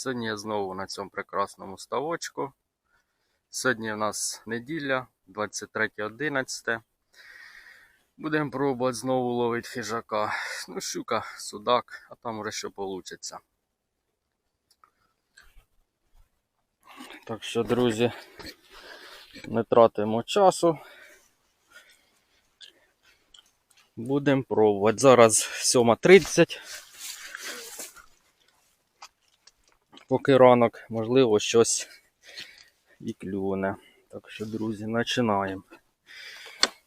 Сьогодні я знову на цьому прекрасному ставочку. Сьогодні у нас неділя, 23.11. Будемо пробувати знову ловити хижака. Ну, щука, судак, а там вже що вийде. Так що, друзі, не тратимо часу. Будемо пробувати. Зараз 7.30. поки ранок, можливо, щось і клюне. Так що, друзі, починаємо.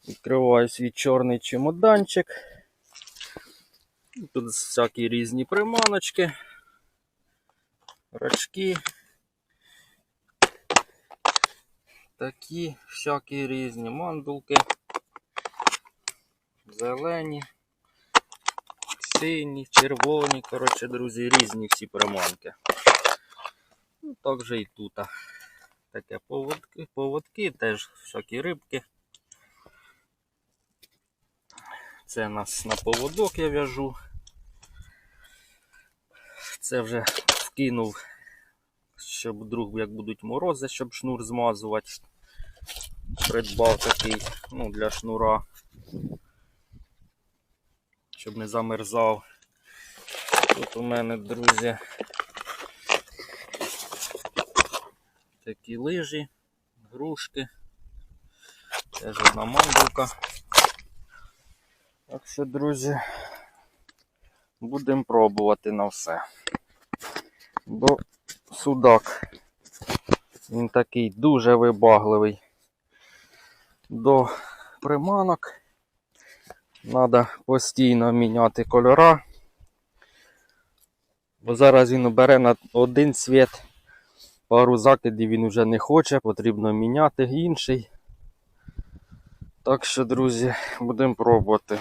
Відкриваю свій чорний чемоданчик. Тут всякі різні приманочки, рачки. Такі всякі різні мандулки. Зелені, сині, червоні, коротше, друзі, різні всі приманки. Ну, так же і тут. Таке поводки, поводки, теж всякі рибки. Це нас на поводок я в'яжу. Це вже вкинув, щоб вдруг як будуть морози, щоб шнур змазувати. Придбав такий ну, для шнура, щоб не замерзав. Тут у мене, друзі, такі лижі, грушки. Теж одна мандулка. Так що, друзі, будемо пробувати на все. Бо судак, він такий дуже вибагливий до приманок. Треба постійно міняти кольора. Бо зараз він бере на один цвіт пару закидів він вже не хоче, потрібно міняти інший. Так що, друзі, будемо пробувати.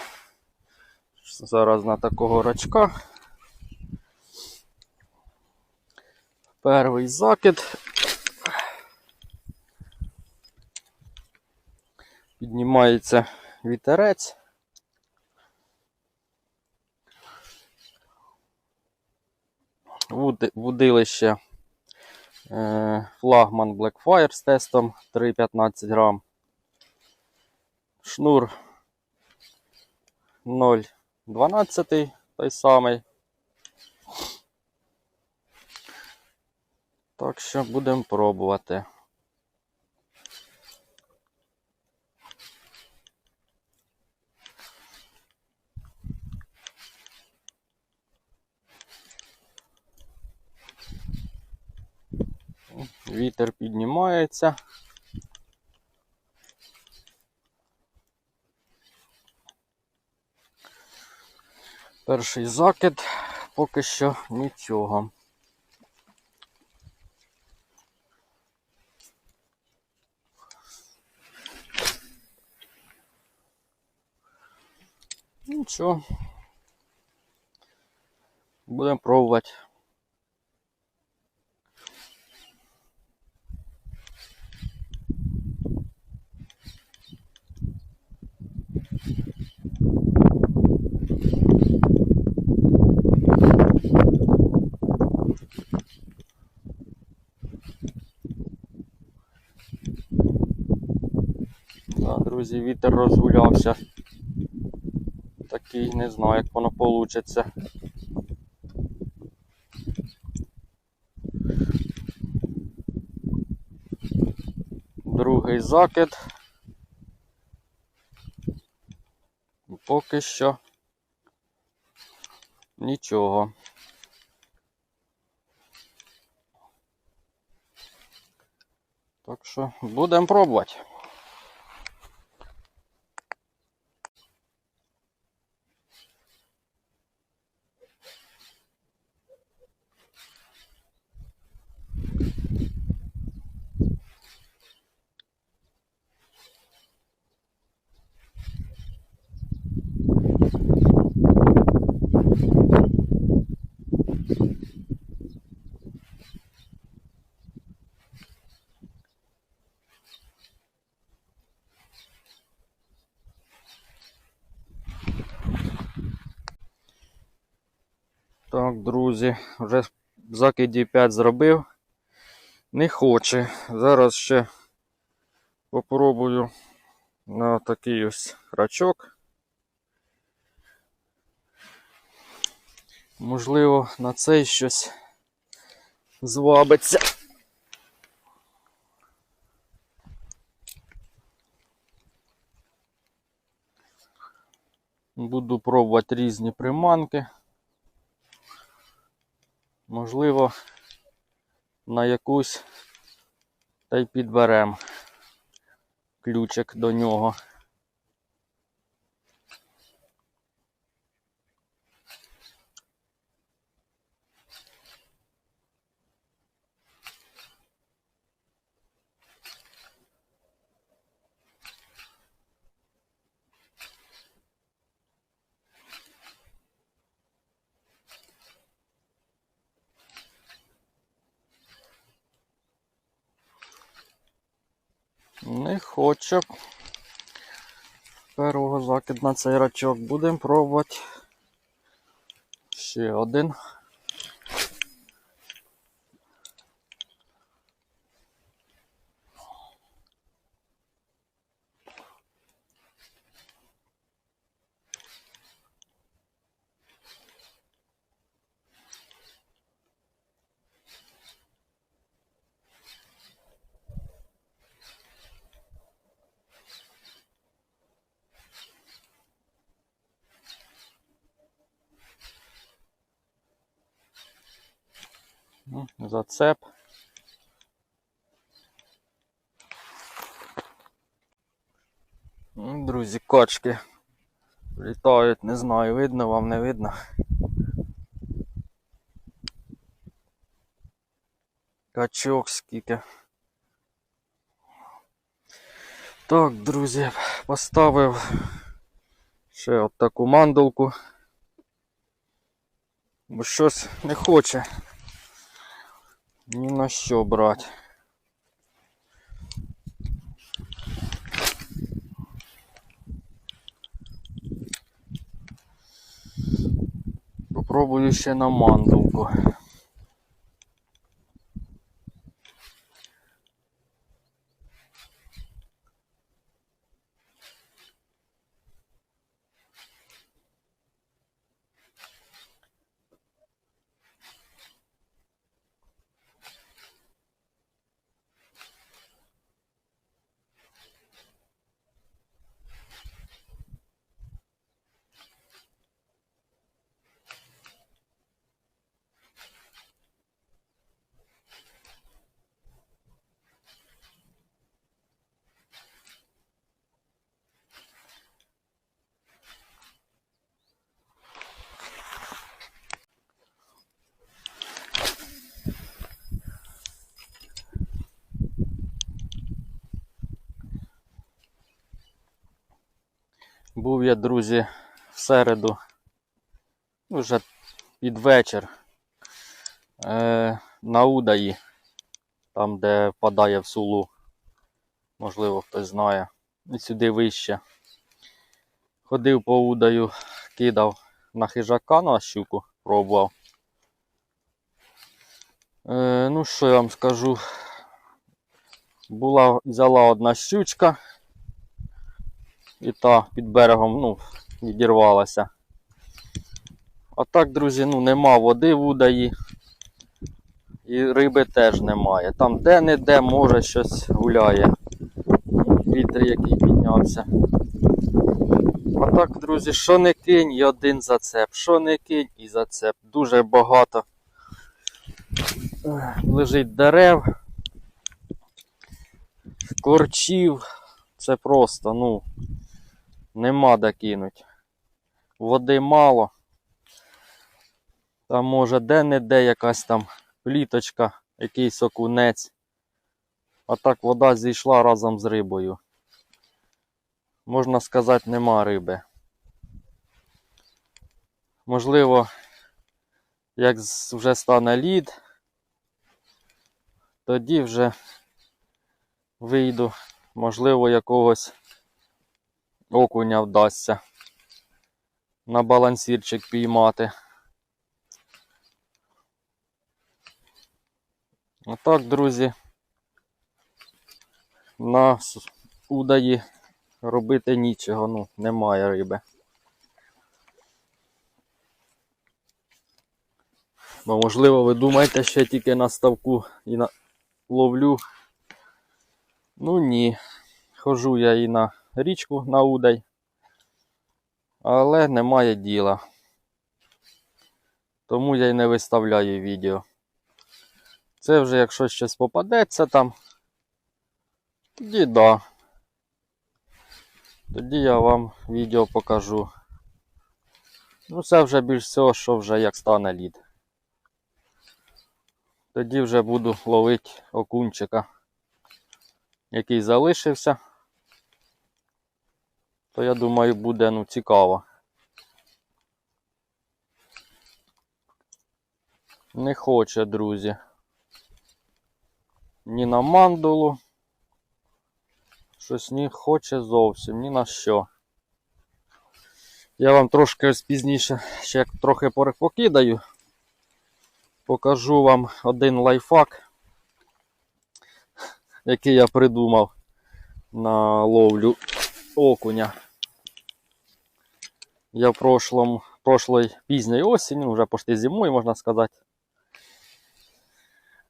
Зараз на такого рачка. Перший закид. Піднімається вітерець. Вудилище флагман Blackfire з тестом 3,15 грам. Шнур 0,12 той самий. Так що будемо пробувати. Вітер піднімається. Перший закид поки що нічого. Нічого. Будемо пробувати. Да, друзі, вітер розгулявся. Такий не знаю, як воно вийде. Другий закид. Поки що нічого. Так що будемо пробувати. Друзі, вже закидів 5 зробив. Не хоче. Зараз ще попробую на такий ось рачок. Можливо, на цей щось звабиться. Буду пробувати різні приманки. Можливо, на якусь та й підберемо ключик до нього. Не хоче. Першого закид на цей рачок. Будемо пробувати. Ще один. Зацеп. Ну, Друзі, качки літають, не знаю, видно вам, не видно. Качок скільки. Так, друзі, поставив ще от таку мандулку. Бо щось не хоче ні на що брати. Попробую ще на мандулку. Був я, друзі, в середу, вже під вечір, е, на Удаї, там, де впадає в сулу. Можливо, хтось знає. І сюди вище. Ходив по Удаю, кидав на хижака на щуку, пробував. Е, ну, що я вам скажу? Була, взяла одна щучка. І та під берегом ну, відірвалася. А так, друзі, ну нема води в удаї. І риби теж немає. Там де-не-де може щось гуляє. Вітер який піднявся. А так, друзі, що не кинь, і один зацеп. Що не кинь і зацеп. Дуже багато лежить дерев, корчів. Це просто, ну, нема де кинуть. Води мало. Там може де-не-де якась там пліточка, якийсь окунець. А так вода зійшла разом з рибою. Можна сказати, нема риби. Можливо, як вже стане лід, тоді вже вийду, можливо, якогось окуня вдасться на балансірчик піймати. Отак, друзі. На удаї робити нічого, ну, немає риби. Бо можливо ви думаєте, що я тільки на ставку і на... ловлю. Ну ні. Хожу я і на річку на удай. Але немає діла. Тому я й не виставляю відео. Це вже якщо щось попадеться там. Тоді да. Тоді я вам відео покажу. Ну, це вже більш всього, що вже як стане лід. Тоді вже буду ловити окунчика, який залишився. То я думаю, буде ну, цікаво. Не хоче, друзі. Ні на мандулу. Щось не хоче зовсім, ні на що. Я вам трошки ось пізніше ще як трохи покидаю. Покажу вам один лайфхак, який я придумав на ловлю окуня. Я в прошлом, прошлой пізньої осені, ну вже почти зимою, можна сказати.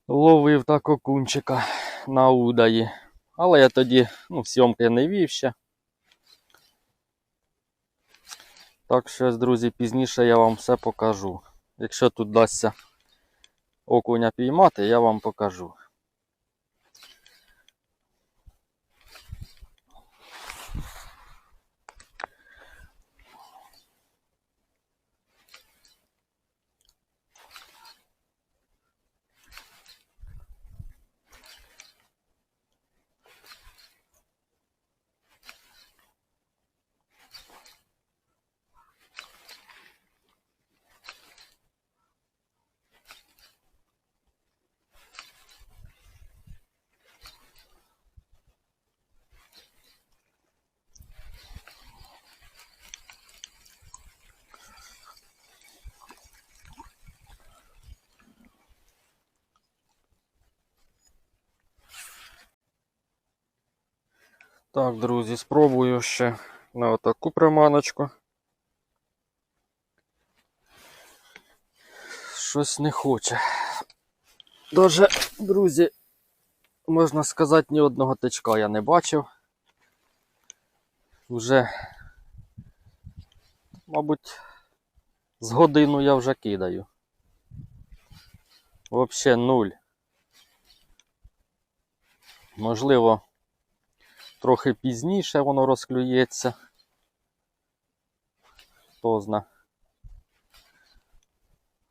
Ловив так окунчика на удаї. Але я тоді ну, в не вів ще. Так що, друзі, пізніше я вам все покажу. Якщо тут дасться окуня піймати, я вам покажу. Так, друзі, спробую ще на отаку приманочку. Щось не хоче. Даже, друзі, можна сказати, ні одного тичка я не бачив. Вже, мабуть, з годину я вже кидаю. Взагалі нуль. Можливо, трохи пізніше воно розклюється. Хто зна.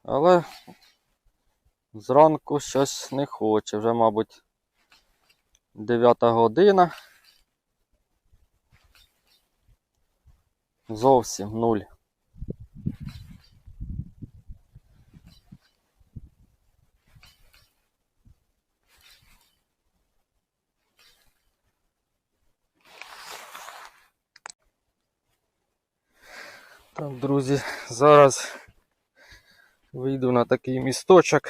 Але зранку щось не хоче. Вже, мабуть, 9 година. Зовсім нуль. Так, друзі, зараз вийду на такий місточок.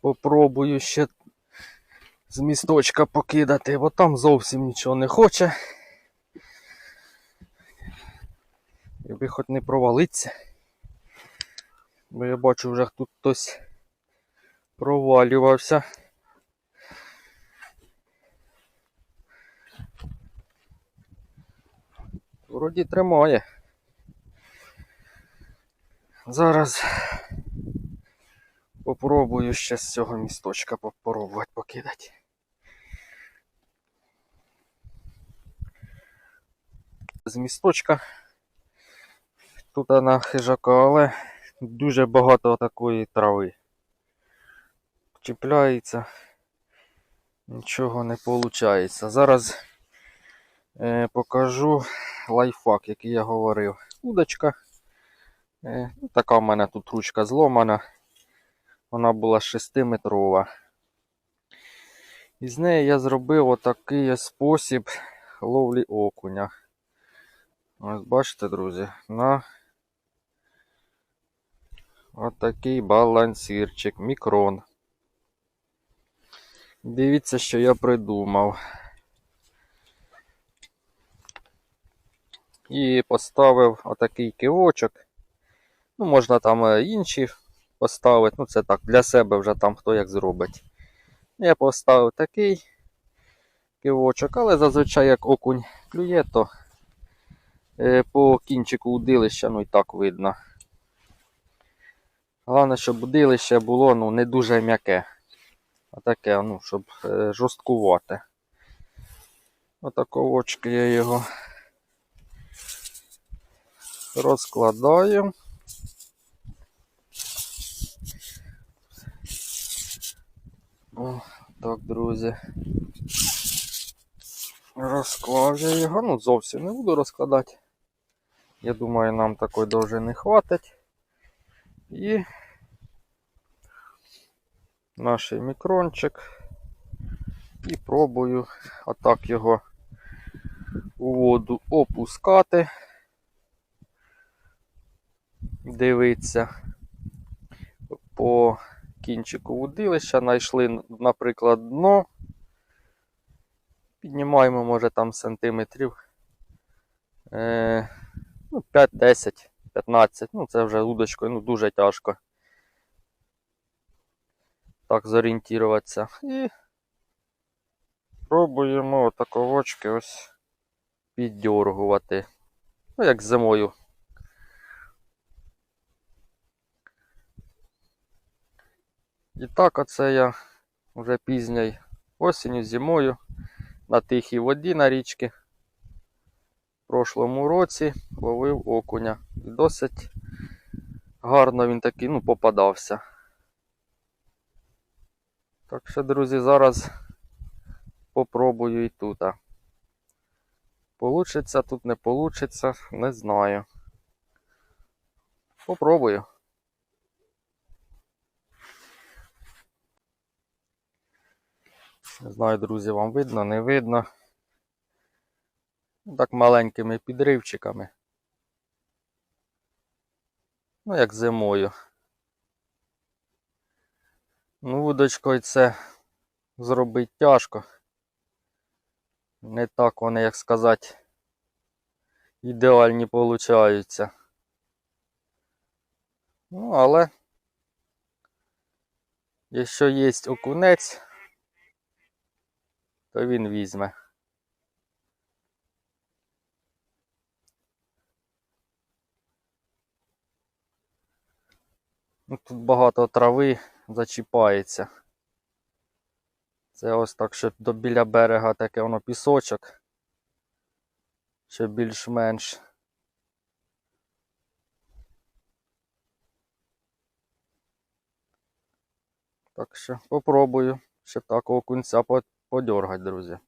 Попробую ще з місточка покидати, бо там зовсім нічого не хоче. Якби хоч не провалиться. Бо я бачу вже тут хтось провалювався. Вроді тримає. Зараз попробую ще з цього місточка попробувати покидати. З місточка тут на хижака, але дуже багато такої трави. Чіпляється, нічого не виходить. Зараз е, покажу лайфхак, який я говорив. Удочка. Е, ну, така в мене тут ручка зломана. Вона була 6-метрова. І з неї я зробив отакий спосіб ловлі окуня. Ось бачите, друзі, на Отакий балансирчик, мікрон. Дивіться, що я придумав. І поставив отакий кивочок. Ну, можна там е, інші поставити. Ну, це так, для себе вже там хто як зробить. Я поставив такий кивочок, але зазвичай як окунь клює, то е, по кінчику удилища, ну і так видно. Головне, щоб удилище було ну, не дуже м'яке. А таке, ну, щоб е, жорсткувати. Отако очки я його розкладаю. О, так, друзі. Розклав його, ну зовсім не буду розкладати. Я думаю, нам такої довжини хватить. І наш мікрончик. І пробую отак його у воду опускати. Дивиться по кінчику вудилища, знайшли, наприклад, дно. Піднімаємо, може, там сантиметрів е, ну, 5, 10, 15. Ну, це вже удочкою, ну, дуже тяжко. Так зорієнтуватися. І пробуємо отаковочки ось піддергувати. Ну, як зимою. І так оце я вже пізньою осінню, зимою на тихій воді на річці. В прошлому році ловив окуня. І досить гарно він такий, ну, попадався. Так що, друзі, зараз попробую і тут. Получиться тут, не получиться, не знаю. Попробую. Не знаю, друзі, вам видно, не видно. Ну, Так маленькими підривчиками. Ну, як зимою. Ну, вудочкою це зробити тяжко. Не так вони, як сказати, ідеальні получаються. Ну, але якщо є окунець, то він візьме. Ну, Тут багато трави зачіпається. Це ось так, щоб до біля берега таке воно пісочок. Ще більш-менш. Так що попробую ще так окунця по- подергать, друзі.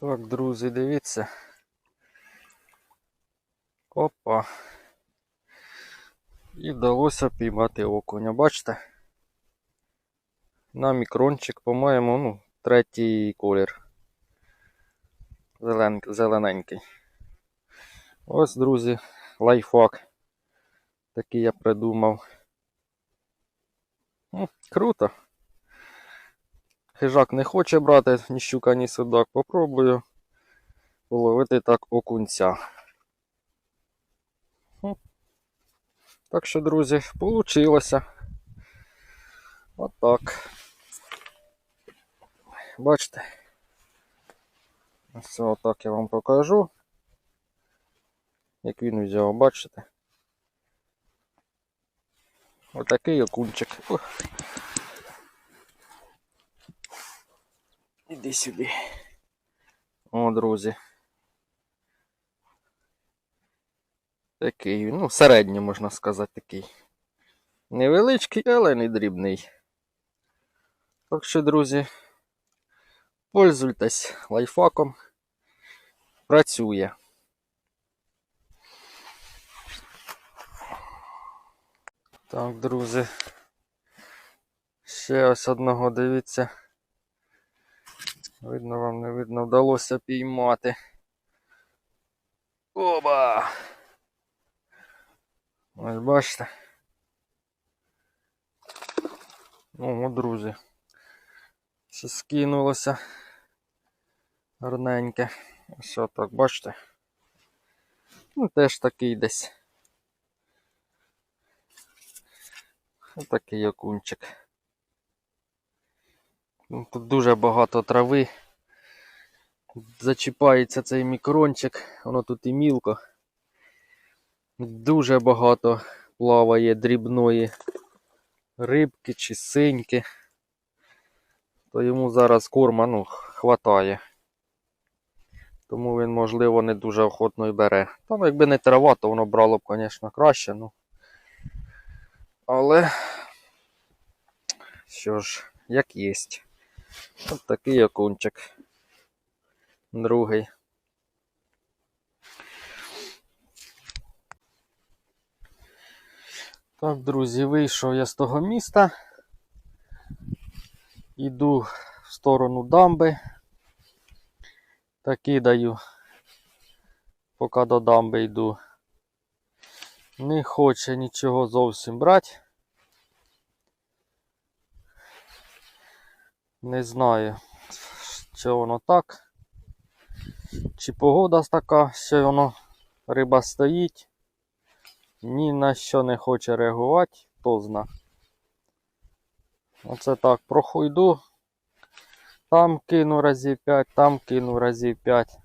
Так, друзі, дивіться. Опа. І вдалося піймати окуня. Бачите? На мікрончик, по-моєму, ну, третій колір. Зелен... Зелененький. Ось, друзі, лайфхак. Такий я придумав. Ну, круто. Хижак не хоче брати ні щука, ні судак. Попробую половити так окунця. Так що, друзі, получилося. Отак. Бачите? Ось отак я вам покажу. Як він взяв, бачите? Отакий окунчик. Ух. Іди сюди. О, друзі. Такий, ну, середній, можна сказати, такий. Невеличкий, але не дрібний. Так що, друзі, пользуйтесь лайфхаком. Працює. Так, друзі. Ще ось одного дивіться. Видно вам не видно, вдалося піймати. Оба! Ось бачите. Ого, друзі. Ще скинулося. Гарненьке. Ось так, бачите. Ну, теж такий десь. Ось такий окунчик. Ну, Тут дуже багато трави. Зачіпається цей мікрончик, воно тут і мілко. Дуже багато плаває дрібної рибки чи синьки. То йому зараз корма ну, хватає. Тому він, можливо, не дуже охотно і бере. Там, якби не трава, то воно брало б, звісно, краще. Ну. Але що ж, як єсть. Ось такий окунчик. Другий. Так, друзі, вийшов я з того міста. Іду в сторону дамби. Та кидаю, поки до дамби йду. Не хоче нічого зовсім брати. Не знаю, чи воно так. Чи погода така, що воно риба стоїть. Ні на що не хоче реагувати, хто зна. Оце так, прохойду. Там кину разів 5, там кину разів 5.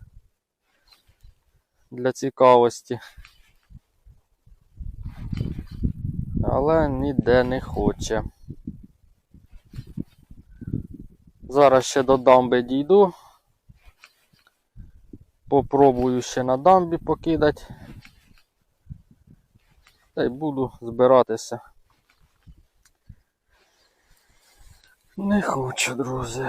Для цікавості. Але ніде не хоче. Зараз ще до дамби дійду. Попробую ще на дамбі покидати. Та й буду збиратися. Не хочу, друзі.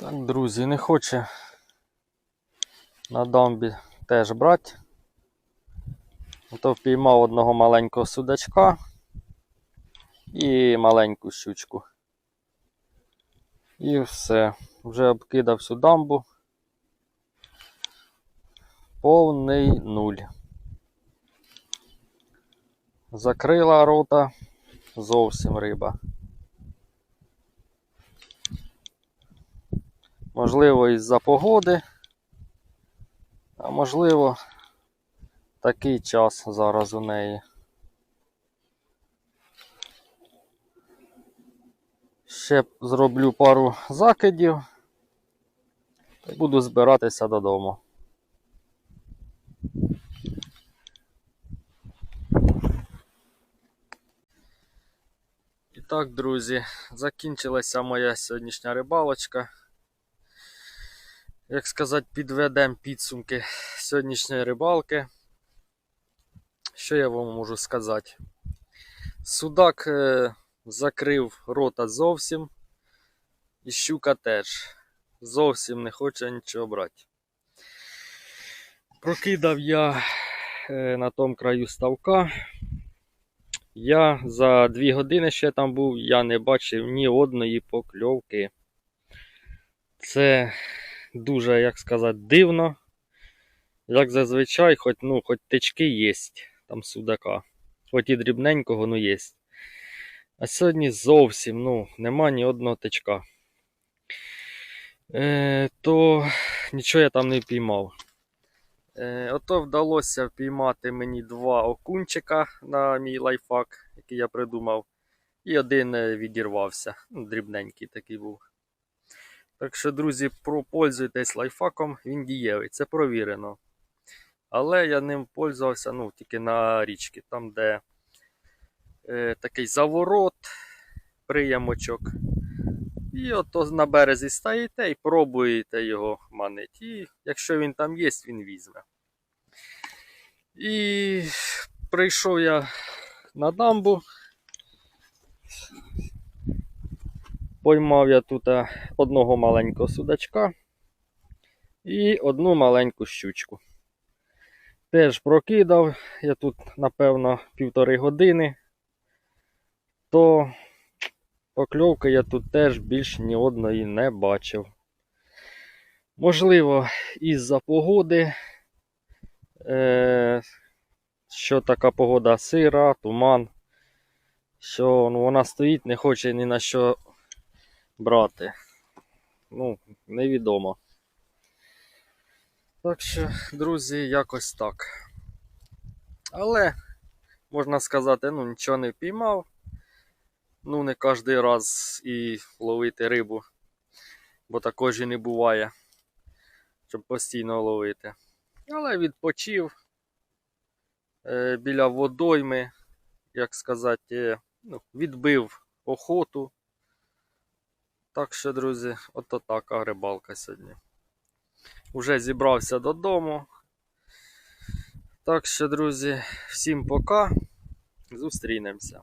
Так, друзі, не хоче на дамбі теж брати. То впіймав одного маленького судачка і маленьку щучку. І все. Вже обкидав всю дамбу. Повний нуль. Закрила рота зовсім риба. Можливо, із-за погоди, а можливо, такий час зараз у неї. Ще зроблю пару закидів та буду збиратися додому. І так, друзі, закінчилася моя сьогоднішня рибалочка. Як сказати, підведемо підсумки сьогоднішньої рибалки. Що я вам можу сказати? Судак е, закрив рота зовсім. І щука теж. Зовсім не хоче нічого брати. Прокидав я е, на тому краю ставка. Я за дві години ще там був, я не бачив ні одної покльовки. Це дуже, як сказати, дивно. Як зазвичай, хоч, ну, хоч тички є там судака. Хоч і дрібненького, ну є. А сьогодні зовсім ну, нема ні одного тичка. Е, то нічого я там не піймав. Е, ото вдалося впіймати мені два окунчика на мій лайфхак, який я придумав. І один е, відірвався. Ну, дрібненький такий був. Так що, друзі, пропользуйтесь лайфхаком, він дієвий, це провірено. Але я ним пользувався ну, тільки на річці, там, де е, такий заворот, приямочок. І ото на березі стоїте і пробуєте його манити. І якщо він там є, він візьме. І прийшов я на дамбу. Поймав я тут е, одного маленького судачка і одну маленьку щучку. Теж прокидав, я тут, напевно, півтори години, то покльовки я тут теж більш ні одної не бачив. Можливо, із-за погоди, е, що така погода сира, туман, що ну, вона стоїть, не хоче ні на що брати. Ну, невідомо. Так що, друзі, якось так. Але, можна сказати, ну, нічого не впіймав. Ну, не кожен раз і ловити рибу, бо також і не буває, щоб постійно ловити. Але відпочив е, біля водойми, як сказати, е, ну, відбив охоту. Так що, друзі, ото така рибалка сьогодні. Уже зібрався додому. Так що, друзі, всім пока. Зустрінемося.